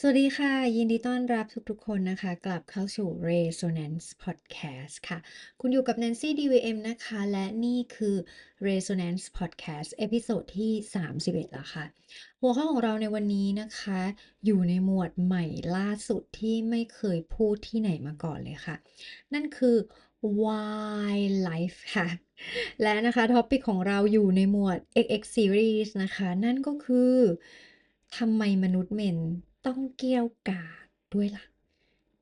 สวัสดีค่ะ ยินดีต้อนรับทุกๆคนนะคะ กลับเข้าสู่ Resonance Podcast ค่ะ คุณอยู่กับ Nancy DVM นะคะ และนี่คือ Resonance Podcast เอพิโซดที่ 31 แล้วค่ะ หัวข้อของเราในวันนี้นะคะ อยู่ในหมวดใหม่ล่าสุดที่ไม่เคยพูดที่ไหนมาก่อนเลยค่ะ นั่นคือ Why Life ค่ะ และนะคะท็อปิกของเราอยู่ในหมวด XX Series นะคะ นั่นก็คือทำไมมนุษย์เมน ต้องเกี้ยวกาดด้วยล่ะ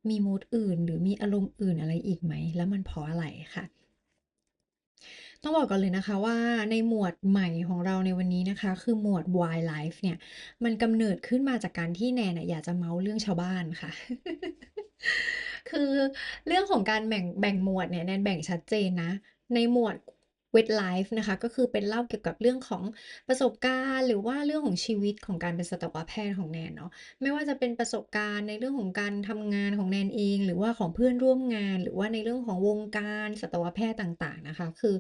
มีมูดอื่นหรือมีอารมณ์อื่นอะไรอีกไหม แล้วมันเพราะอะไรค่ะ ต้องบอกก่อนเลยนะคะว่าในหมวดใหม่ของเราในวันนี้นะคะ คือหมวด Why Life เนี่ย มันกำเนิดขึ้นมาจากการที่แนนะอยากจะเมาท์เรื่องชาวบ้านค่ะคือเรื่องของการแบ่งแบ่งหมวดเนี่ยแนนแบ่งชัดเจนนะ ในหมวด Wet Life นะคะ ก็คือเป็นเล่าเกี่ยวกับเรื่องของประสบการณ์ หรือว่าเรื่องของชีวิตของการเป็นสัตวแพทย์ของแนนเนาะไม่ว่าจะเป็นประสบการณ์ในเรื่องของการทำงานของแนนเอง หรือว่าของเพื่อนร่วมงาน หรือว่าในเรื่องของวงการสัตวแพทย์ต่างๆนะคะ คือ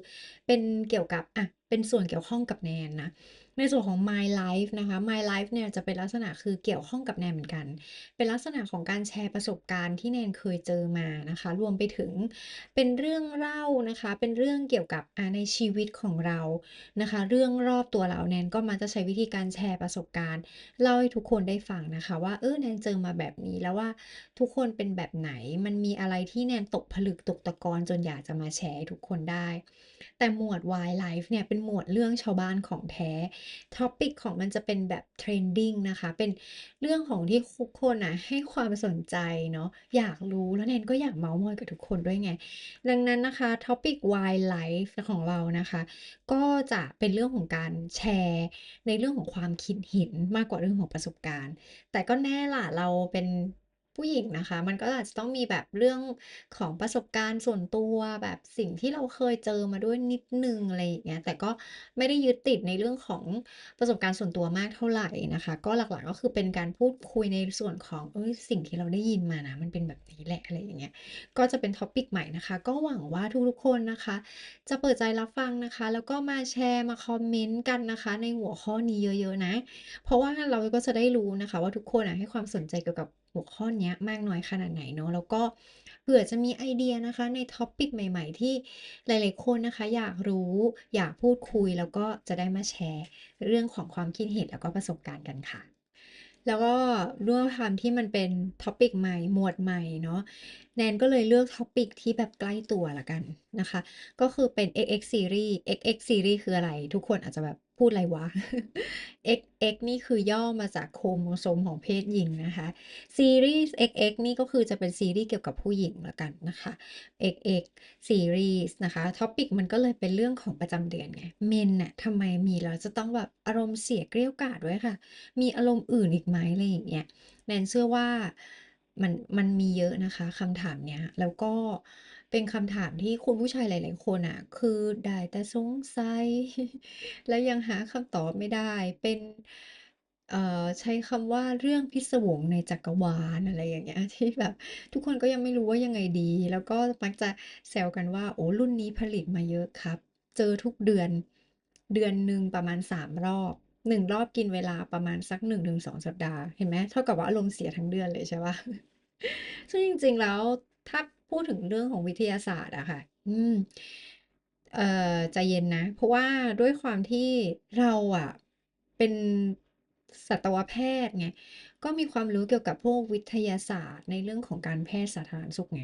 เป็นเกี่ยวกับอะเป็นส่วนเกี่ยวข้องกับแนนนะ ในส่วนของ My Life นะคะ My Life เนี่ยจะเป็นลักษณะคือเกี่ยวข้องกับแนนเหมือนกัน เป็นลักษณะของการแชร์ประสบการณ์ที่แนนเคยเจอมานะคะ รวมไปถึงเป็นเรื่องเล่านะคะ เป็นเรื่องเกี่ยวกับในชีวิตของเรานะคะ เรื่องรอบตัวเราแนนก็มักจะใช้วิธีการแชร์ประสบการณ์เล่าให้ทุกคนได้ฟังนะคะ ว่าเออแนนเจอมาแบบนี้แล้วว่าทุกคนเป็นแบบไหนมันมีอะไรที่แนนตกผลึกตกตะกอนจนอยากจะมาแชร์ให้ทุกคนได้ แต่หมวด Why Life เนี่ยเป็นหมวดเรื่องชาวบ้านของแท้ท็อปิกของมันจะเป็นแบบ trending นะคะ เป็นเรื่องของที่ทุกคนน่ะให้ความสนใจเนาะอยากรู้แล้วแนนก็อยากเมาท์มอยกับทุกคนด้วยไง ดังนั้นนะคะท็อปิก Why Life ของเรานะคะ ก็จะเป็นเรื่องของการแชร์ในเรื่องของความคิดเห็นมากกว่าเรื่องของประสบการณ์ แต่ก็แน่ล่ะเราเป็น ผู้หญิงนะคะ มันก็อาจจะต้องมีแบบเรื่องของประสบการณ์ส่วนตัว แบบสิ่งที่เราเคยเจอมาด้วยนิดนึงอะไรอย่างเงี้ย แต่ก็ไม่ได้ยึดติดในเรื่องของประสบการณ์ส่วนตัวมากเท่าไหร่นะคะ ก็หลักๆก็คือเป็นการพูดคุยในส่วนของเฮ้ยสิ่งที่เราได้ยินมานะ มันเป็นแบบนี้แหละอะไรอย่างเงี้ย ก็จะเป็น topic ใหม่นะคะ ก็หวังว่าทุกๆคนนะคะ จะเปิดใจรับฟังนะคะ แล้วก็มาแชร์มาคอมเมนต์กันนะคะ ในหัวข้อนี้เยอะ ๆ นะ เพราะว่าเราก็จะได้รู้นะคะ ว่าทุกคนอะให้ความสนใจเกี่ยวกับ หัวข้อนี้มากน้อยขนาดไหนเนาะแล้วก็เผื่อจะมีไอเดียนะคะในท็อปปิกใหม่ ๆ ที่หลาย ๆ คนนะคะ อยากรู้อยากพูดคุยแล้วก็จะได้มาแชร์เรื่องของความคิดเห็นแล้วก็ประสบการณ์กันค่ะแล้วก็ด้วยความที่มันเป็นท็อปิกใหม่ หมวดใหม่เนาะ แนนก็เลยเลือก topic ที่แบบใกล้ตัวล้วกันนะคะ ก็คือเป็น XX Series XX Series คืออะไร?ทุกคนอาจจะแบบพูดอะไรวะ XX นี่คือย่อมาจากโครโมโซมของเพศหญิงนะคะซีรีส์ XX นี่ก็คือจะเป็นซีรีส์เกี่ยวกับผู้หญิงล้วกันนะคะ XX Series นะคะ topic มันก็เลยเป็นเรื่องของประจำเดือนไงเมนน่ะทำไมมีแล้วจะต้องแบบอารมณ์เสียเกรี้ยวกราดด้วยค่ะ มีอารมณ์อื่นอีกไหมอะไรอย่างเงี้ยแนนเชื่อว่า มันมันมีเยอะนะคะคำถามเนี้ย แล้วก็เป็นคำถามที่คุณผู้ชายหลาย ๆ คนน่ะ คือได้แต่สงสัย แล้วยังหาคำตอบไม่ได้ เป็น เอ่อ ใช้คำว่าเรื่องพิศวงในจักรวาล อะไรอย่างเงี้ย ที่แบบทุกคนก็ยังไม่รู้ว่ายังไงดี แล้วก็มักจะแซวกันว่า โอ้ รุ่นนี้ผลิตมาเยอะครับ เจอทุกเดือน เดือนหนึ่งประมาณ3รอบ หนึ่งรอบกินเวลาประมาณสักหนึ่งถึงสองสัปดาห์เห็นไหมเท่ากับว่าอารมณ์เสียทั้งเดือนเลยใช่ปะซึ่งจริง ๆ แล้วถ้าพูดถึงเรื่องของวิทยาศาสตร์อะค่ะ อืม เอ่อใจเย็นนะ เพราะว่าด้วยความที่เราอะเป็นสัตวแพทย์ไง ก็มีความรู้เกี่ยวกับพวกวิทยาศาสตร์ในเรื่องของการแพทย์สาธารณสุขไง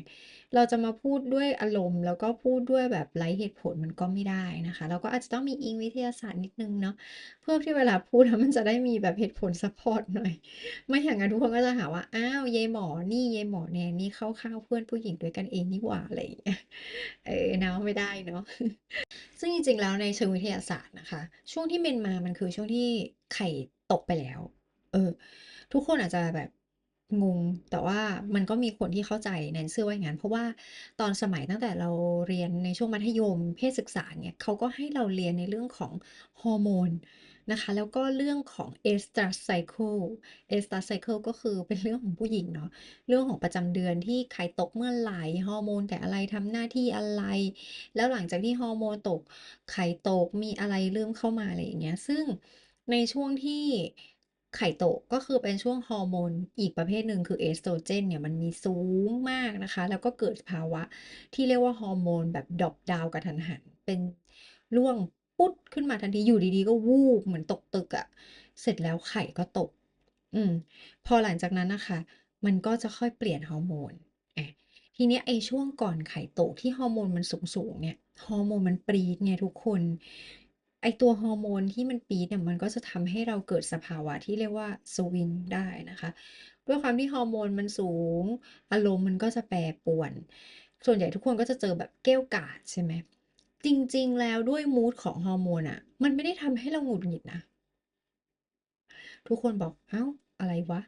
เราจะมาพูดด้วยอารมณ์ แล้วก็พูดด้วยแบบไร้เหตุผลมันก็ไม่ได้นะคะ เราก็อาจจะต้องมีอิงวิทยาศาสตร์นิดนึงเนาะ เพื่อที่เวลาพูดแล้วมันจะได้มีแบบเหตุผลซัปพอร์ตหน่อย ไม่อย่างงั้นทุกคนก็จะหาว่า อ้าวยายหมอ นี่ยายหมอแนนนี่เข้าข้างเพื่อนผู้หญิงด้วยกันเองนี่หว่าอะไรอย่างเงี้ย เออเนาะไม่ได้เนาะ ซึ่งจริงๆแล้วในเชิงวิทยาศาสตร์นะคะ ช่วงที่เมนมามันคือช่วงที่ไข่ตกไปแล้ว เออ ทุกคนอาจจะแบบงง แต่ว่ามันก็มีคนที่เข้าใจแนนเชื่อว่าอย่างงั้น เพราะว่าตอนสมัยตั้งแต่เราเรียนในช่วงมัธยมเพศศึกษาเงี้ยเขาก็ให้เราเรียนในเรื่องของฮอร์โมนนะคะ แล้วก็เรื่องของ Estrus Cycle Estrus Cycle ก็คือเป็นเรื่องของผู้หญิงเนาะเรื่องของประจำเดือนที่ไข่ตกเมื่อไหร่ฮอร์โมนแต่อะไรทำหน้าที่อะไร แล้วหลังจากที่ฮอร์โมนตกไข่ตกมีอะไรเริ่มเข้ามาอะไรอย่างเงี้ยซึ่งในช่วงที่ ไข่โตกก็คือเป็นช่วงฮอร์โมนอีกประเภทหนึ่งคือเอสโตรเจนเนี่ยมันมีสูงมากนะคะ แล้วก็เกิดภาวะที่เรียกว่าฮอร์โมนแบบดรอปดาวกระทันหัน เป็นร่วงปุ๊ดขึ้นมาทันทีอยู่ดีๆ ก็วูบเหมือนตกตึกอะเสร็จแล้วไข่ก็ตก อืม พอหลังจากนั้นนะคะ มันก็จะค่อยเปลี่ยนฮอร์โมนทีเนี้ยไอ้ช่วงก่อนไข่ตกที่ฮอร์โมนมันสูงๆเนี่ยฮอร์โมนมันปรีดไงทุกคน ไอตัวฮอร์โมนที่มันปีดเนี่ยมันก็จะทำให้เราเกิดสภาวะที่เรียกว่าสวิงได้นะคะ ด้วยความที่ฮอร์โมนมันสูง อารมณ์มันก็จะแปรปรวน ส่วนใหญ่ทุกคนก็จะเจอแบบเก้วกาดใช่ไหมจริง ๆ แล้วด้วยมูดของฮอร์โมนอะมันไม่ได้ทำให้เราหงุดหงิดนะ ทุกคนบอกเ"อ้าอะไรวะ?"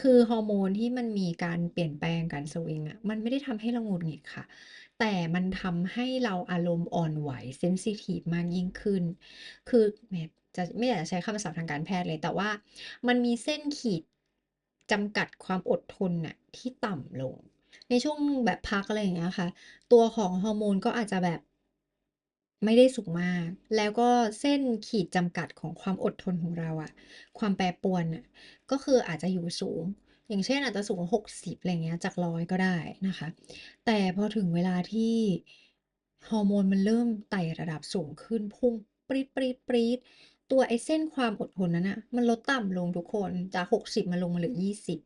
คือฮอร์โมนที่มันมีการเปลี่ยนแปลงการสวิงอะมันไม่ได้ทำให้เราหงุดหงิดค่ะ แต่มันทำให้เราอารมณ์อ่อนไหวเซนซิทิฟมากยิ่งขึ้น คือแมจะไม่อยากจะใช้คำศัพท์ทางการแพทย์เลย แต่ว่ามันมีเส้นขีดจำกัดความอดทนน่ะที่ต่ำลง ในช่วงแบบพักอะไรอย่างเงี้ยค่ะ ตัวของฮอร์โมนก็อาจจะแบบไม่ได้สูงมาก แล้วก็เส้นขีดจำกัดของความอดทนของเราอะความแปรปรวนน่ะก็คืออาจจะอยู่สูง อย่างเช่นอาจจะสูง60อะไรเงี้ยจาก100ก็ได้นะคะ แต่พอถึงเวลาที่ฮอร์โมนมันเริ่มไต่ระดับสูงขึ้นพุ่งปรี๊ดๆๆตัวไอเส้นความอดทนนั้นน่ะมันลดต่ำลงทุกคนจาก 60มันลงมาเหลือ 20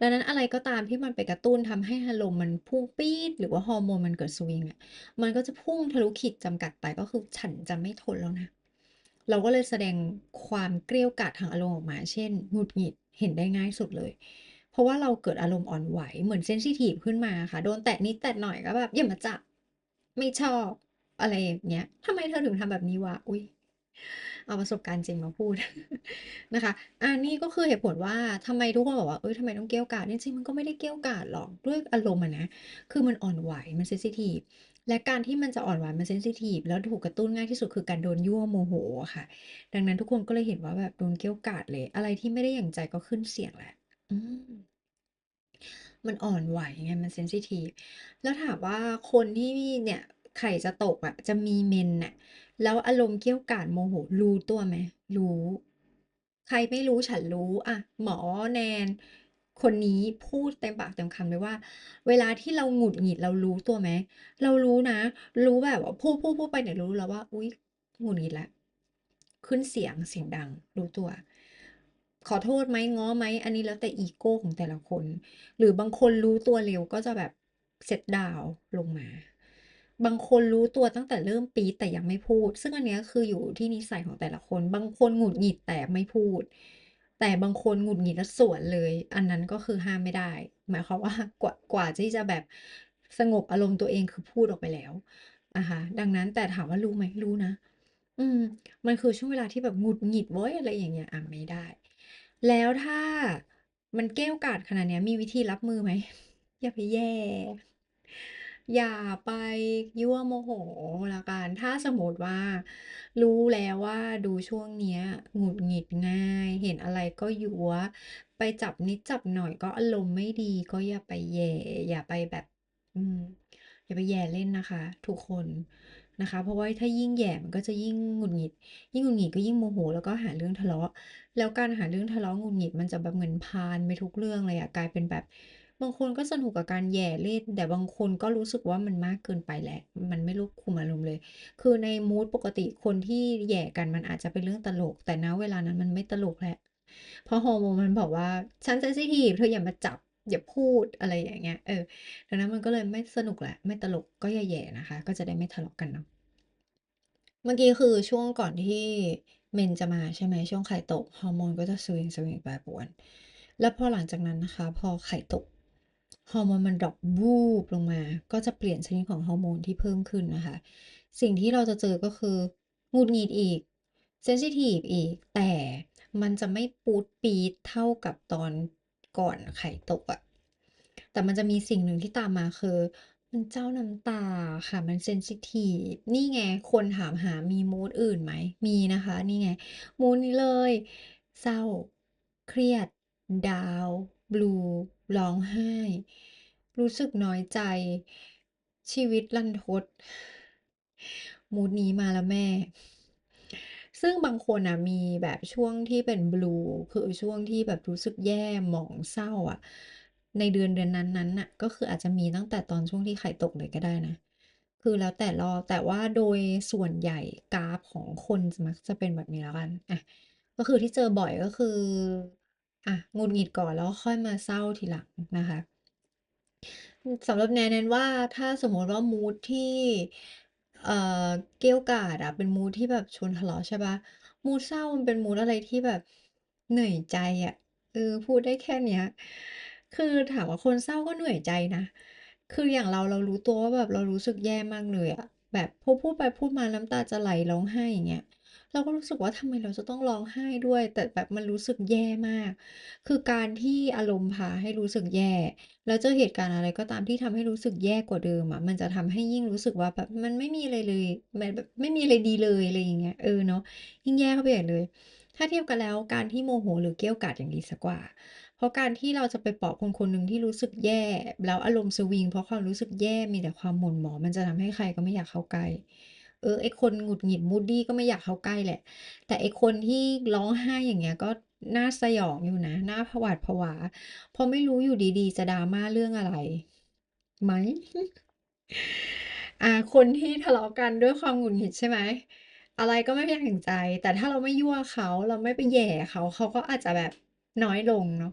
ดังนั้นอะไรก็ตามที่มันไปกระตุ้นทำให้อารมณ์มันพุ่งปี๊ดหรือว่าฮอร์โมนมันเกิดสวิงอะมันก็จะพุ่งทะลุขีดจำกัดไปก็คือฉันจะไม่ทนแล้วนะ เราก็เลยแสดงความเกรี้ยวกาดทางอารมณ์ออกมา เช่นหงุดหงิดเห็นได้ง่ายสุดเลย เพราะว่าเราเกิดอารมณ์อ่อนไหวเหมือนเซนซิทิฟขึ้นมาค่ะ โดนแตะนิดแตะหน่อยก็แบบอย่ามาจับ ไม่ชอบอะไรอย่างเงี้ยทำไมเธอถึงทำแบบนี้วะ?อุ๊ยเอาประสบการณ์จริงมาพูดนะคะอานี่ก็คือเหตุผลว่าทำไมทุกคนบอกว่า"เฮ้ยทำไมต้องเกี้ยวกาด?"จริงๆมันก็ไม่ได้เกี้ยวกาดหรอกด้วยอารมณ์อะนะ คือมันอ่อนไหวมันเซนซิทิฟและการที่มันจะอ่อนไหวมันเซนซิทิฟแล้วถูกกระตุ้นง่ายที่สุดคือการโดนยั่วโมโหค่ะ ดังนั้นทุกคนก็เลยเห็นว่าแบบโดนเกี้ยวกาดเลย อะไรที่ไม่ได้อย่างใจก็ขึ้นเสียงแหล้ว อืม มันอ่อนไหวไง มันเซนซิทิฟ แล้วถามว่าคนที่เนี่ย ไข่จะตกอะ จะมีเมนน่ะ แล้วอารมณ์เกรี้ยวกราดโมโห รู้ตัวไหม?รู้ ใครไม่รู้ฉันรู้ อะ หมอ แนน คนนี้พูดเต็มปากเต็มคำเลยว่า เวลาที่เราหงุดหงิดเรารู้ตัวไหม?เรารู้นะ รู้แบบว่าพูดๆๆไปเนี่ยรู้แล้วว่า อุ๊ย หงุดหงิดแล้ว ขึ้นเสียง เสียงดัง รู้ตัว ขอโทษไหม?ง้อไหม?อันนี้แล้วแต่อีโก้ของแต่ละคน หรือบางคนรู้ตัวเร็วก็จะแบบเซตดาวลงมา บางคนรู้ตัวตั้งแต่เริ่มปีแต่ยังไม่พูด ซึ่งอันนี้คืออยู่ที่นิสัยของแต่ละคน บางคนหงุดหงิดแต่ไม่พูด แต่บางคนหงุดหงิดแล้วสวนเลย อันนั้นก็คือห้ามไม่ได้ หมายความว่ากว่ากว่าที่จะแบบสงบอารมณ์ตัวเองคือพูดออกไปแล้วนะคะดังนั้นแต่ถามว่ารู้ไหม?รู้นะ อืม มันคือช่วงเวลาที่แบบหงุดหงิดเว้ยอะไรอย่างเงี้ยอ่าไม่ได้ แล้วถ้ามันเกรี้ยวกาดขนาดเนี้ย มีวิธีรับมือไหม?อย่าไปแย่ อย่าไปยั่วโมโหแล้วกัน ถ้าสมมติว่า รู้แล้วว่าดูช่วงเนี้ย หงุดหงิดง่าย เห็นอะไรก็ยั๊วไปจับนิดจับหน่อยก็อารมณ์ไม่ดีก็อย่าไปแย่ อย่าไปแบบ อืมอย่าไปแย่เล่นนะคะ ทุกคน นะคะ เพราะว่าถ้ายิ่งแย่มันก็จะยิ่งหงุดหงิด ยิ่งหงุดหงิดก็ยิ่งโมโหแล้วก็หาเรื่องทะเลาะ แล้วการหาเรื่องทะเลาะหงุดหงิดมันจะแบบเหมือนพาลไปทุกเรื่องเลยอะกลายเป็นแบบ บางคนก็สนุกกับการแย่เล่น แต่บางคนก็รู้สึกว่ามันมากเกินไปแหล้วมันไม่ควบคุมอารมณ์เลย คือในมูดปกติคนที่แย่กันมันอาจจะเป็นเรื่องตลก แต่ณเวลานั้นมันไม่ตลกแล้วเพราะฮอร์โมนมันบอกว่าฉันเซนซิทิฟเธออย่ามาจับ อย่าพูดอะไรอย่างเงี้ย เออ ดังนั้นมันก็เลยไม่สนุกแหล้วไม่ตลกก็อย่าแย่นะคะ ก็จะได้ไม่ทะเลาะกันเนาะ เมื่อกี้คือช่วงก่อนที่เมนจะมาใช่ไหม?ช่วงไข่ตกฮอร์โมนก็จะสวิงๆแปรปรวน แล้วพอหลังจากนั้นนะคะ พอไข่ตกฮอร์โมนมันดรอปวูบลงมา ก็จะเปลี่ยนชนิดของฮอร์โมนที่เพิ่มขึ้นนะคะ สิ่งที่เราจะเจอก็คือหงุดหงิดอีกเซนซิทิฟอีก แต่มันจะไม่ปูดปีดเท่ากับตอน ก่อนไข่ตกอะแต่มันจะมีสิ่งหนึ่งที่ตามมาคือ มันเจ้าน้ำตาค่ะ มันเซนซิทิฟนี่ไงคนถามหามีมูดอื่นไหม?มีนะคะ นี่ไง มูดนี้เลย เศร้า เครียด ดาวบลูร้องไห้ รู้สึกน้อยใจ ชีวิตรันทดมูดนี้มาแล้วแม่ ซึ่งบางคนน่ะมีแบบช่วงที่เป็น Blue คือช่วงที่แบบรู้สึกแย่หมองเศร้าอะในเดือนเดือนนั้นๆน่ะก็คืออาจจะมีตั้งแต่ตอนช่วงที่ไข่ตกเลยก็ได้นะ คือแล้วแต่รอบแต่ว่าโดยส่วนใหญ่กราฟของคนมักจะเป็นแบบนี้แล้วกันอะก็คือที่เจอบ่อยก็คืออะงุดหงิดก่อนแล้วค่อยมาเศร้าทีหลังนะคะสำหรับแนนแนนว่าถ้าสมมติว่ามูดที่ เอ่อ เกรี้ยวกราดอะเป็นมูดที่แบบชวนทะเลาะใช่เปล่า มูดเศร้ามันเป็นมูดอะไรที่แบบเหนื่อยใจอะ เออ พูดได้แค่เนี้ย คือถามว่าคนเศร้าก็เหนื่อยใจนะ คืออย่างเราเรารู้ตัวว่าแบบเรารู้สึกแย่มากเลยอะ แบบพอพูดไปพูดมาน้ำตาจะไหลร้องไห้อย่างเงี้ย เราก็รู้สึกว่าทำไมเราจะต้องร้องไห้ด้วย แต่แบบมันรู้สึกแย่มาก คือการที่อารมณ์พาให้รู้สึกแย่ แล้วเจอเหตุการณ์อะไรก็ตามที่ทำให้รู้สึกแย่กว่าเดิมอะมันจะทำให้ยิ่งรู้สึกว่าแบบมันไม่มีอะไรเลยมันแบบไม่มีอะไรดีเลยอะไรอย่างเงี้ย เออเนาะ ยิ่งแย่เข้าไปใหญ่เลย ถ้าเทียบกันแล้วการที่โมโหหรือเกรี้ยวกราดอย่างดีสักกว่า เพราะการที่เราจะไปปลอบคนคนหนึ่งที่รู้สึกแย่ แล้วอารมณ์สวิงเพราะความรู้สึกแย่มีแต่ความหม่นหมองมันจะทำให้ใครก็ไม่อยากเข้าใกล้ เออไอคนหงุดหงิด moody ก็ไม่อยากเข้าใกล้แหละ แต่ไอคนที่ร้องไห้อย่างเงี้ยก็น่าสยองอยู่นะน่าผวาดผวาเพราะไม่รู้อยู่ดีๆ จะดราม่าเรื่องอะไรไหมอ่า คนที่ทะเลาะกันด้วยความหงุดหงิดใช่ไหมอะไรก็ไม่เป็นอย่างใจ แต่ถ้าเราไม่ยั่วเขาเราไม่ไปแย่เขาเขาก็อาจจะแบบน้อยลงเนาะ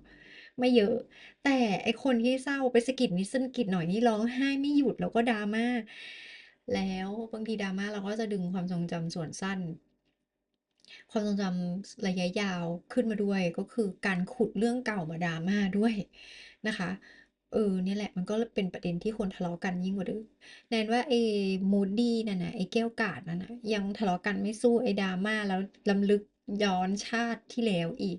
ไม่เยอะ แต่ไอคนที่เศร้าไปสะกิดนิดสะกิดหน่อยนี่ร้องไห้ไม่หยุดแล้วก็ดราม่า แล้วบางทีดราม่าเราก็จะดึงความทรงจำส่วนสั้น ความทรงจำระยะยาวขึ้นมาด้วย ก็คือการขุดเรื่องเก่ามาดราม่าด้วยนะคะเออเนี่ยแหละมันก็เป็นประเด็นที่คนทะเลาะกันยิ่งกว่าเดิมแนนว่าไอ้ Moody นั่นนะไอ้แก้วกาดนั่นนะยังทะเลาะกันไม่สู้ไอ้ดราม่าแล้วรำลึกย้อนชาติที่แล้วอีก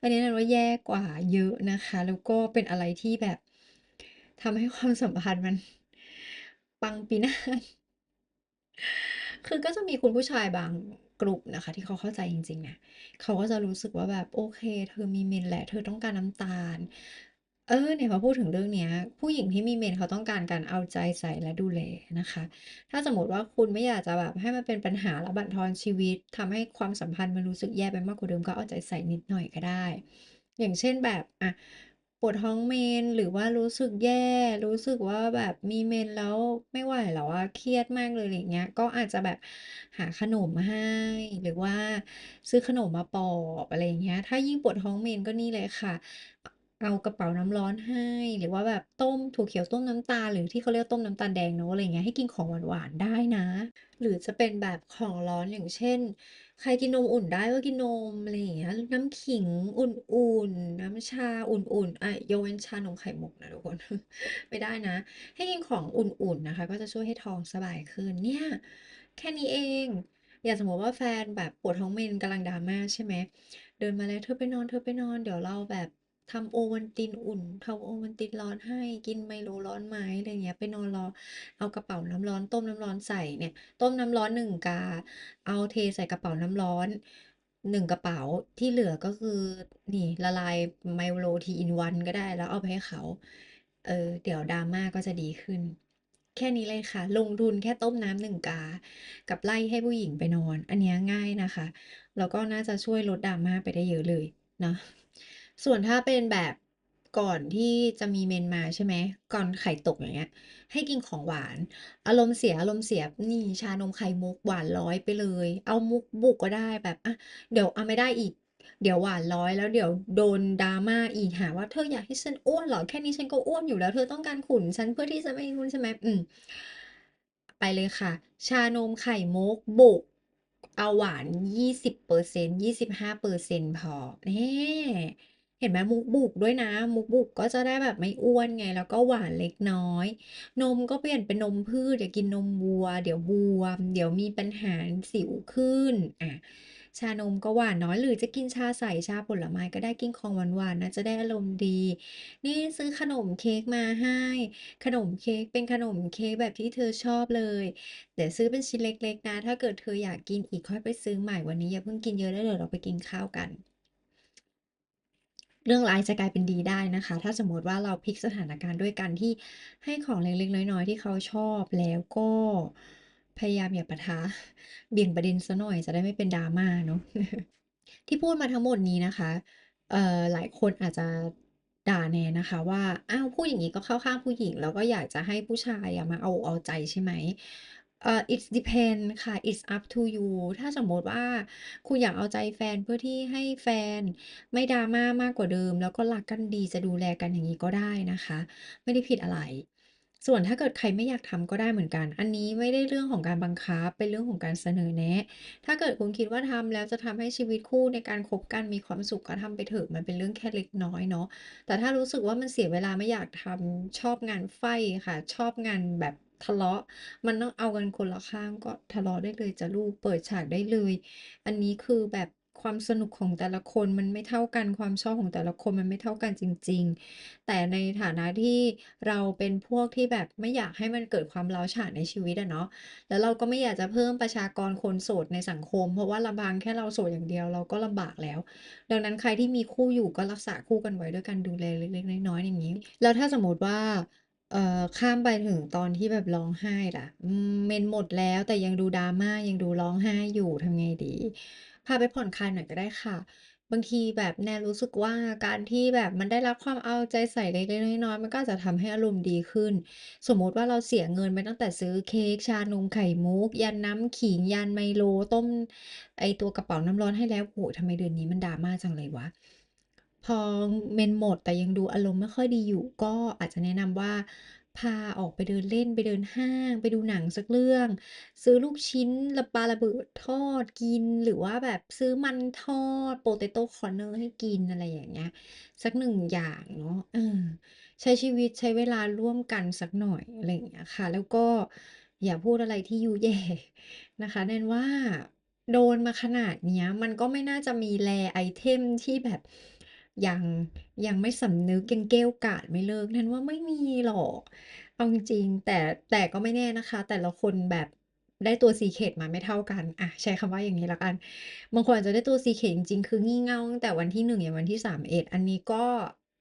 อันนี้แนนว่าแย่กว่าเยอะนะคะ แล้วก็เป็นอะไรที่แบบทำให้ความสัมพันธ์มัน ปังปีนาคือก็จะมีคุณผู้ชายบางกลุ่มนะคะ ที่เขาเข้าใจจริงๆนะเขาก็จะรู้สึกว่าแบบโอเค เธอมีเมนแหละเธอต้องการน้ำตาล เออเนี่ยพอพูดถึงเรื่องเนี้ย ผู้หญิงที่มีเมนเขาต้องการการเอาใจใส่และดูแลนะคะ ถ้าสมมติว่าคุณไม่อยากจะแบบให้มันเป็นปัญหาและบั่นทอนชีวิตทำให้ความสัมพันธ์มันรู้สึกแย่ไปมากกว่าเดิมก็เอาใจใส่นิดหน่อยก็ได้ อย่างเช่นแบบอะ ปวดท้องเมนหรือว่ารู้สึกแย่ รู้สึกว่าแบบมีเมนแล้วไม่ไหวแล้วว่าเครียดมากเลยอะไรเงี้ย ก็อาจจะแบบหาขนมมาให้ หรือว่าซื้อขนมมาปอบอะไรอย่างเงี้ย ถ้ายิ่งปวดท้องเมนก็นี่เลยค่ะ เอากระเป๋าน้ำร้อนให้ หรือว่าแบบต้มถั่วเขียวต้มน้ำตาล หรือที่เขาเรียกต้มน้ำตาลแดงเนาะอะไรเงี้ยให้กินของหวานๆได้นะ หรือจะเป็นแบบของร้อนอย่างเช่น ใครกินนมอุ่นได้ก็กินนมอะไรอย่างเงี้ยน้ำขิงอุ่นๆน้ำชาอุ่นๆอะยเว้นชานมไข่มุกนะทุกคน ไม่ได้นะ ให้กินของอุ่นๆนะคะ ก็จะช่วยให้ท้องสบายขึ้นเนี่ยแค่นี้เองอย่างสมมติว่าแฟนแบบปวดท้องเมนกำลังดราม่าใช่ไหมเดินมาแล้วเธอไปนอนเธอไปนอนเดี๋ยวเราแบบ ทำโอวัลตินอุ่นทำโอวัลตินร้อนให้กินไมโลร้อนไหมอะไรเงี้ยไปนอนรอเอากระเป๋าน้ำร้อน ต้มน้ำร้อนใส่เนี่ย ต้มน้ำร้อนหนึ่งกา เอาเทใส่กระเป๋าน้ำร้อนหนึ่งกระเป๋าที่เหลือก็คือนี่ละลายไมโลทีอินวันก็ได้แล้วเอาไปให้เขา เออเดี๋ยวดราม่าก็จะดีขึ้น แค่นี้เลยค่ะ ลงทุนแค่ต้มน้ำหนึ่งกา กับไล่ให้ผู้หญิงไปนอน อันเนี้ยง่ายนะคะ แล้วก็น่าจะช่วยลดดราม่าไปได้เยอะเลยเนาะ ส่วนถ้าเป็นแบบก่อนที่จะมีเมนมาใช่ไหม ก่อนไข่ตกอย่างเงี้ย ให้กินของหวาน อารมณ์เสียอารมณ์เสียนี่ชานมไข่มุกหวานร้อยไปเลย เอามุกบุกก็ได้แบบอะเดี๋ยวเอาไม่ได้อีก เดี๋ยวหวานร้อยแล้วเดี๋ยวโดนดราม่าอีกหาว่าเธออยากให้ฉันอ้วนเหรอแค่นี้ฉันก็อ้วนอยู่แล้ว เธอต้องการขุนฉันเพื่อที่จะไม่อ้วนใช่ไหมอืม ไปเลยค่ะ ชานมไข่มุกบุก เอาหวานยี่สิบเปอร์เซ็นต์ยี่สิบห้าเปอร์เซ็นต์พอเน่ เห็นไหมมุกบุกด้วยนะ มุกบุกก็จะได้แบบไม่อ้วนไง แล้วก็หวานเล็กน้อย นมก็เปลี่ยนเป็นนมพืชอย่ากินนมวัว เดี๋ยวบวม เดี๋ยวมีปัญหาสิวขึ้นอะชานมก็หวานน้อยหรือจะกินชาใสชาผลไม้ก็ได้กินของหวานๆนะจะได้อารมณ์ดี นี่ซื้อขนมเค้กมาให้ ขนมเค้กเป็นขนมเค้กแบบที่เธอชอบเลยเดี๋ยวซื้อเป็นชิ้นเล็ก ๆ นะ ถ้าเกิดเธออยากกินอีกค่อยไปซื้อใหม่วันนี้อย่าเพิ่งกินเยอะแล้วเดี๋ยวเราไปกินข้าวกัน เรื่องร้ายจะกลายเป็นดีได้นะคะ ถ้าสมมติว่าเราพลิกสถานการณ์ด้วยการที่ให้ของเล็กๆน้อยๆที่เขาชอบแล้วก็พยายามอย่าปะทะเบี่ยงประเด็นเสียหน่อยจะได้ไม่เป็น drama เนาะที่พูดมาทั้งหมดนี้นะคะเอ่อหลายคนอาจจะด่าแนนนะคะ ว่า"อ้าวพูดอย่างงี้ก็เข้าข้างผู้หญิง แล้วก็อยากจะให้ผู้ชายมาเอาเอาใจใช่ไหม?" เอ่อ it's depend ค่ะ It's up to you ถ้าสมมติว่าคุณอยากเอาใจแฟนเพื่อที่ให้แฟนไม่ drama มากกว่าเดิม แล้วก็รักกันดีจะดูแลกันอย่างงี้ก็ได้นะคะ ไม่ได้ผิดอะไร ส่วนถ้าเกิดใครไม่อยากทำก็ได้เหมือนกัน อันนี้ไม่ได้เรื่องของการบังคับ เป็นเรื่องของการเสนอแนะ ถ้าเกิดคุณคิดว่าทำแล้วจะทำให้ชีวิตคู่ในการคบกันมีความสุขก็ทำไปเถอะ มันเป็นเรื่องแค่เล็กน้อยเนาะ แต่ถ้ารู้สึกว่ามันเสียเวลาไม่อยากทำชอบงานไฟค่ะ ชอบงานแบบ ทะเลาะ มันต้องเอากันคนละข้างก็ทะเลาะได้เลยจะลูกเปิดฉากได้เลย อันนี้คือแบบความสนุกของแต่ละคนมันไม่เท่ากันความชอบของแต่ละคนมันไม่เท่ากันจริง ๆ แต่ในฐานะที่เราเป็นพวกที่แบบไม่อยากให้มันเกิดความร้าฉานในชีวิตอะเนาะแล้วเราก็ไม่อยากจะเพิ่มประชากรคนโสดในสังคม เพราะว่าลำพังแค่เราโสดอย่างเดียวเราก็ลำบากแล้ว ดังนั้นใครที่มีคู่อยู่ก็รักษาคู่กันไว้ด้วยการดูแลเล็กๆน้อยๆอย่างงี้ แล้วถ้าสมมติว่า เอ่อ ข้ามไปถึงตอนที่แบบร้องไห้ล่ะ อืม เมนหมดแล้วแต่ยังดู drama ยังดูร้องไห้อยู่ ทำไงดี?พาไปผ่อนคลายหน่อยก็ได้ค่ะ บางทีแบบแนนรู้สึกว่า การที่แบบมันได้รับความเอาใจใส่เล็ก ๆ น้อย ๆ มันก็อาจจะทำให้อารมณ์ดีขึ้น สมมุติว่าเราเสียเงินไปตั้งแต่ซื้อเค้ก ชานมไข่มุก ยันน้ำขิง ยันไมโล ต้ม ไอ้ตัวกระเป๋าน้ำร้อนให้แล้ว โอ้โฮ ทำไมเดือนนี้มัน drama จังเลยวะ พอเมนหมดแต่ยังดูอารมณ์ไม่ค่อยดีอยู่ ก็อาจจะแนะนำว่า พาออกไปเดินเล่นไปเดินห้าง ไปดูหนังสักเรื่อง ซื้อลูกชิ้นระปาระเบิดทอดกิน หรือว่าแบบซื้อมันทอด Potato Corner ให้กินอะไรอย่างเงี้ย สัก1อย่างเนาะเออใช้ชีวิตใช้เวลาร่วมกันสักหน่อยอะไรอย่างเงี้ยค่ะ แล้วก็อย่าพูดอะไรที่ยุแย่นะคะแนนว่าโดนมาขนาดเนี้ย มันก็ไม่น่าจะมี rare item ที่แบบ ยัง ยังไม่สำนึกยังเกลี้ยวกราดไม่เลิก นั้นว่าไม่มีหรอก เอาจริง ๆ แต่ แต่ก็ไม่แน่นะคะ แต่ละคนแบบได้ตัว Secret มาไม่เท่ากัน อะ ใช้คำว่าอย่างนี้แล้วกัน บางคนอาจจะได้ตัว Secret จริง ๆ คืองี่เง่าตั้งแต่วันที่ 1 ยันวันที่ 31 อันนี้ก็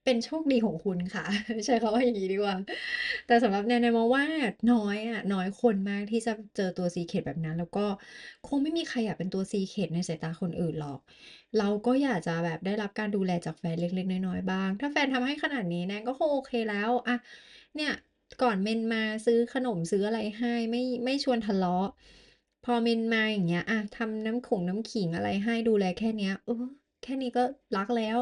เป็นโชคดีของคุณค่ะ ใช้คำว่าอย่างงี้ดีกว่า แต่สำหรับแนนแนนมองว่าน้อยอะน้อยคนมากที่จะเจอตัว Secret แบบนั้น แล้วก็คงไม่มีใครอยากเป็นตัว Secret ในสายตาคนอื่นหรอก เราก็อยากจะแบบได้รับการดูแลจากแฟนเล็ก ๆ น้อยๆบ้าง ถ้าแฟนทำให้ขนาดนี้แนนก็คงโอเคแล้วอะเนี่ยก่อนเมนมาซื้อขนมซื้ออะไรให้ไม่ไม่ชวนทะเลาะ พอเมนมาอย่างเงี้ยอะทำน้ำขงน้ำขิงอะไรให้ดูแลแค่เนี้ยเออแค่นี้ก็รักแล้ว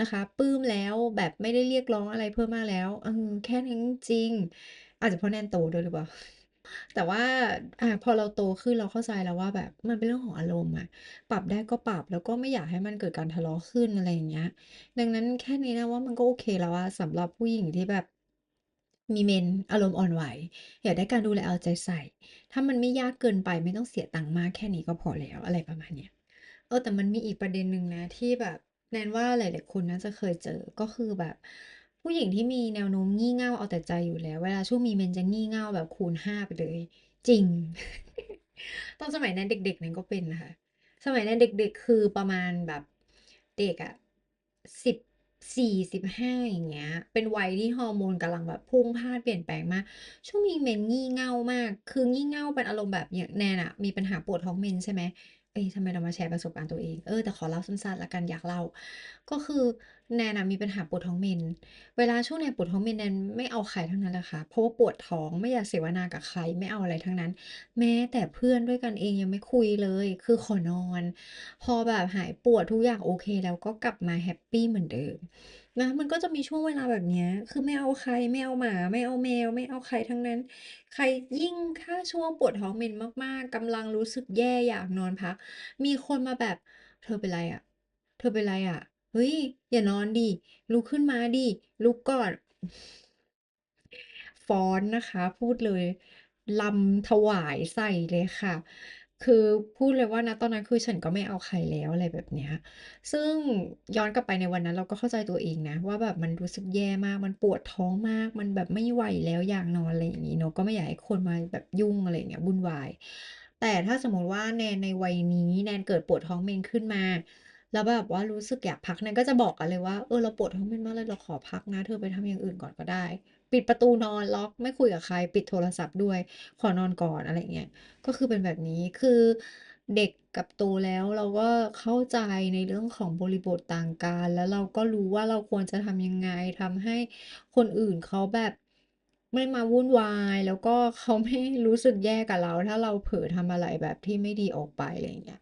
นะคะปลื้มแล้วแบบไม่ได้เรียกร้องอะไรเพิ่มมากแล้วเออแค่นั้นจริง อาจจะเพราะแนนโตด้วยหรือเปล่าแต่ว่าอพอเราโตขึ้นเราเข้าใจแล้วว่าแบบมันเป็นเรื่องของอารมณ์อะปรับได้ก็ปรับแล้วก็ไม่อยากให้มันเกิดการทะเลาะขึ้นอะไรอย่างเงี้ย ดังนั้นแค่นี้นนว่ามันก็โอเคแล้วอะสำหรับผู้หญิงที่แบบมีเมนอารมณ์อ่อนไหวอยากได้การดูแลเอาใจใส่ ถ้ามันไม่ยากเกินไปไม่ต้องเสียตังค์มากแค่นี้ก็พอแล้วอะไรประมาณเนี้ยเออแต่มันมีอีกประเด็นหนึ่งนะที่แบบ แนนว่าหลาย ๆ คนน่าจะเคยเจอ ก็คือแบบ ผู้หญิงที่มีแนวโน้มงี่เง่าเอาแต่ใจอยู่แล้ว เวลาช่วงมีเมนจะงี่เง่าแบบคูณ5ไปเลย จริง ตอนสมัยแนนเด็กๆแนนก็เป็นนะคะสมัยแนนเด็ก ๆ คือประมาณแบบเด็กอะ14-15อย่างเงี้ย เป็นวัยที่ฮอร์โมนกำลังแบบพุ่งพลานเปลี่ยนแปลงมาก ช่วงมีเมนงี่เง่ามาก คืองี่เง่าเป็นอารมณ์แบบอย่างแนนอะมีปัญหาปวดท้องเมนใช่ไหม เอ๊ะทำไมเรามาแชร์ประสบการณ์ตัวเอง เออ แต่ขอเล่าสั้นๆล้วกันอยากเล่า ก็คือแนน่ะมีปัญหาปวดท้องเมน เวลาช่วงแนนปวดท้องเมนแนนไม่เอาใครทั้งนั้นแหละค่ะ เพราะว่าปวดท้องไม่อยากเสวนากับใครไม่เอาอะไรทั้งนั้น แม้แต่เพื่อนด้วยกันเองยังไม่คุยเลย คือขอนอน พอแบบหายปวดทุกอย่างโอเค แล้วก็กลับมาแฮปปี้เหมือนเดิม นะมันก็จะมีช่วงเวลาแบบเนี้ย คือไม่เอาใคร ไม่เอาหมา ไม่เอาแมว ไม่เอาใครทั้งนั้น ใครยิ่งถ้าช่วงปวดท้องเมนมาก ๆกำลังรู้สึกแย่อยากนอนพัก มีคนมาแบบ"เธอเป็นไรอะ?เธอเป็นไรอะ?เฮ้ย อย่านอนดิ ลุกขึ้นมาดิ ลุกก่อน"ฟ้อนนะคะ พูดเลยรำถวายใส่เลยค่ะ คือพูดเลยว่า ณ ตอนนั้น คือฉันก็ไม่เอาใครแล้ว อะไรแบบเนี้ย ซึ่งย้อนกลับไปในวันนั้น เราก็เข้าใจตัวเองนะว่า แบบมันรู้สึกแย่มาก มันปวดท้องมาก มันแบบไม่ไหวแล้วอยากนอน อะไรอย่างงี้เนาะ ก็ไม่อยากให้คนมาแบบยุ่ง อะไรอย่างเงี้ย วุ่นวาย แต่ถ้าสมมุติว่า แนนในวัยนี้ แนนเกิดปวดท้องเมนขึ้นมา แล้วแบบว่ารู้สึกอยากพัก แนนก็จะบอกกันเลยว่า"เออ เราปวดท้องเป็นมากเลย เราขอพักนะ เธอไปทำอย่างอื่นก่อนก็ได้" ปิดประตูนอนล็อกไม่คุยกับใคร ปิดโทรศัพท์ด้วย ขอนอนก่อนอะไรเงี้ยก็คือเป็นแบบนี้คือเด็กกับโตแล้วเราก็เข้าใจในเรื่องของบริบทต่างกัน แล้วเราก็รู้ว่าเราควรจะทำยังไงทำให้คนอื่นเขาแบบไม่มาวุ่นวาย แล้วก็เขาไม่รู้สึกแย่กับเรา ถ้าเราเผลอทำอะไรแบบที่ไม่ดีออกไปอะไรอย่างเงี้ย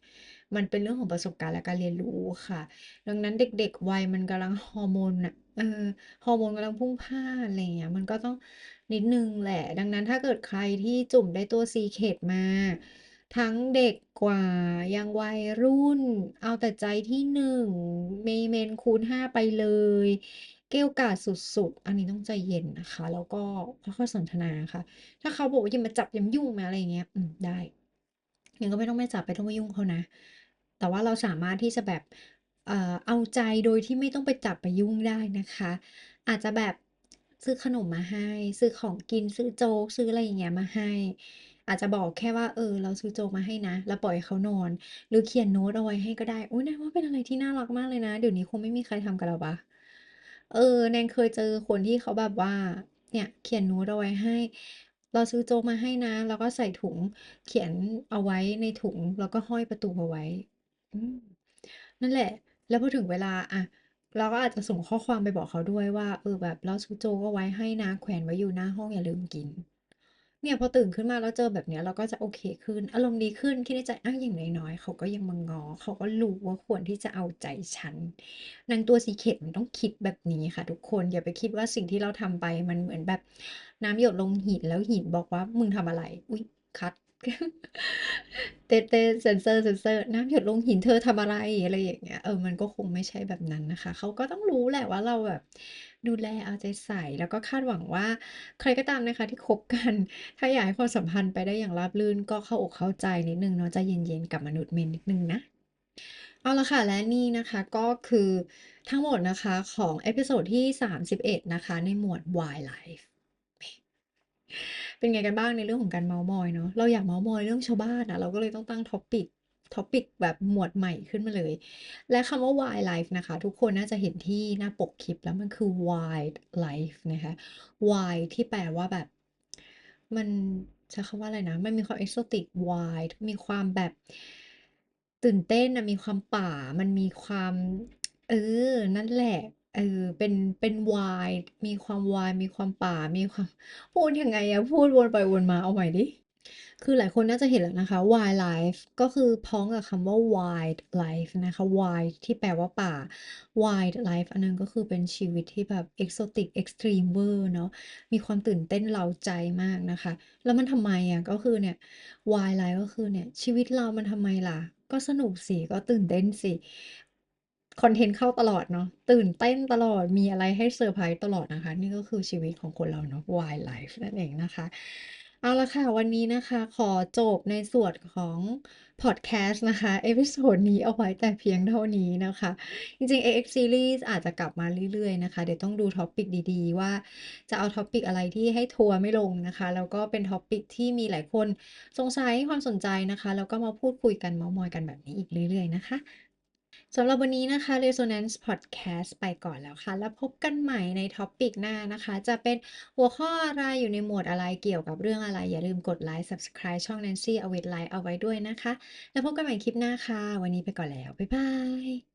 มันเป็นเรื่องของประสบการณ์และการเรียนรู้ค่ะ ดังนั้นเด็กๆวัยมันกำลังฮอร์โมนน่ะ เออฮอร์โมนกำลังพุ่งพล่านอะไรอย่างเงี้ยมันก็ต้องนิดนึงแหละ ดังนั้นถ้าเกิดใครที่จุ่มได้ตัว Secret มา ทั้งเด็กกว่ายังวัยรุ่น เอาแต่ใจที่1มีเมนคูณ5ไปเลย เกรี้ยวกราดสุดๆ อันนี้ต้องใจเย็นนะคะ แล้วก็ค่อยๆสนทนาค่ะ ถ้าเขาบอกว่า"อย่ามาจับอย่ามายุ่งนะ"อะไรอย่างเงี้ยอืมได้งั้นก็ไม่ต้องไปจับไม่ต้องไปยุ่งเขานะแต่ว่าเราสามารถที่จะแบบ เอ่อ เอาใจโดยที่ไม่ต้องไปจับไปยุ่งได้นะคะ อาจจะแบบซื้อขนมมาให้ ซื้อของกิน ซื้อโจ๊ก ซื้ออะไรอย่างเงี้ยมาให้ อาจจะบอกแค่ว่า"เออ เราซื้อโจ๊กมาให้นะ"แล้วปล่อยให้เขานอน หรือเขียนโน้ตเอาไว้ให้ก็ได้ อุ๊ย แนนว่าเป็นอะไรที่น่ารักมากเลยนะ เดี๋ยวนี้คงไม่มีใครทำกับเราปล่าเออ แนนเคยเจอคนที่เขาแบบว่า เนี่ยเขียนโน้ตเอาไว้ให้"เราซื้อโจ๊กมาให้นะ"แล้วก็ใส่ถุง เขียนเอาไว้ในถุง แล้วก็ห้อยประตูเอาไว้ อืม นั่นแหละ แล้วพอถึงเวลาอะเราก็อาจจะส่งข้อความไปบอกเขาด้วยว่า"เออแบบเราซื้อโจกเอาไว้ให้นะแขวนไว้อยู่หน้าห้องอย่าลืมกิน"เนี่ยพอตื่นขึ้นมาแล้วเจอแบบเนี้ยเราก็จะโอเคขึ้น อารมณ์ดีขึ้นคิดในใจ"อ้าอย่างน้อยๆเขาก็ยังมางอ เขาก็รู้ว่าควรที่จะเอาใจฉัน"นางตัว Secret มันต้องคิดแบบนี้ค่ะ ทุกคนอย่าไปคิดว่าสิ่งที่เราทำไปมันเหมือนแบบน้ำหยดลงหินแล้วหินบอกว่า"มึงทำอะไร?"อุ๊ยคัด เต้ๆเซ็นเซอร์ๆ"น้ำหยดลงหินเธอทำอะไร?"อะไรอย่างเงี้ยเออมันก็คงไม่ใช่แบบนั้นนะคะ เขาก็ต้องรู้แหละว่าเราแบบดูแลเอาใจใส่แล้วก็คาดหวังว่าใครก็ตามนะคะที่คบกัน ถ้าอยากให้ความสัมพันธ์ไปได้อย่างราบรื่นก็เข้าอกเข้าใจนิดนึงเนาะใจเย็นๆกับมนุษย์เมนนิดนึงนะเอาละค่ะ และนี่นะคะก็คือทั้งหมดนะคะของเอพิโซดที่ 31 นะคะ ในหมวด Why Life เป็นไงกันบ้างในเรื่องของการเม้าท์มอยเนาะเราอยากเม้าท์มอยเรื่องชาวบ้านอะเราก็เลยต้องตั้ง topic topic แบบหมวดใหม่ขึ้นมาเลย และคำว่า Why Life นะคะ ทุกคนน่าจะเห็นที่หน้าปกคลิปแล้วมันคือ Wild Life นะคะ Wild ที่แปลว่าแบบ มันใช้คำว่าอะไรนะ มันมีความ exotic wild มีความแบบตื่นเต้นนะมีความป่า มันมีความ เออ นั่นแหละ เออ เป็น เป็น Wild มีความ Wild มีความป่า มีความ พูดยังไงอะพูดวนไปวนมา เอาใหม่ดิ คือหลายคนน่าจะเห็นแล้วนะคะ Wild Life ก็คือพ้องกับคำว่า Wild Life นะคะ Wild ที่แปลว่าป่า Wild Life อันนั้นก็คือเป็นชีวิตที่แบบ exotic เอ็กซ์ตรีมเวอร์เนาะ มีความตื่นเต้นเร้าใจมากนะคะ แล้วมันทำไมอะก็คือเนี่ย Wild Life ก็คือเนี่ย ชีวิตเรามันทำไมล่ะก็สนุกสิ ก็ตื่นเต้นสิ คอนเทนต์เข้าตลอดเนาะตื่นเต้นตลอดมีอะไรให้เซอร์ไพรส์ตลอดนะคะ นี่ก็คือชีวิตของคนเราเนาะ Wild Life นั่นเองนะคะ เอาละค่ะ วันนี้นะคะขอจบในส่วนของพอดแคสต์นะคะ เอพิโซดนี้เอาไว้แต่เพียงเท่านี้นะคะ จริงๆ AX Series อาจจะกลับมาเรื่อยๆนะคะ เดี๋ยวต้องดู topic ดีๆ ว่าจะเอา topic อะไรที่ให้ทัวร์ไม่ลงนะคะ แล้วก็เป็น topic ที่มีหลายคนสงสัยความสนใจนะคะ แล้วก็มาพูดคุยกันเมาท์มอยกันแบบนี้อีกเรื่อยๆนะคะ สำหรับวันนี้นะคะ Resonance Podcast ไปก่อนแล้วค่ะ แล้วพบกันใหม่ในท็อปิกหน้านะคะ จะเป็นหัวข้ออะไรอยู่ในหมวดอะไรเกี่ยวกับเรื่องอะไร อย่าลืมกดไลค์ Subscribe ช่อง Nancy a w i t Life เอาไว้ด้วยนะคะ แล้วพบกันใหม่คลิปหน้าค่ะ วันนี้ไปก่อนแล้ว บ๊ายบาย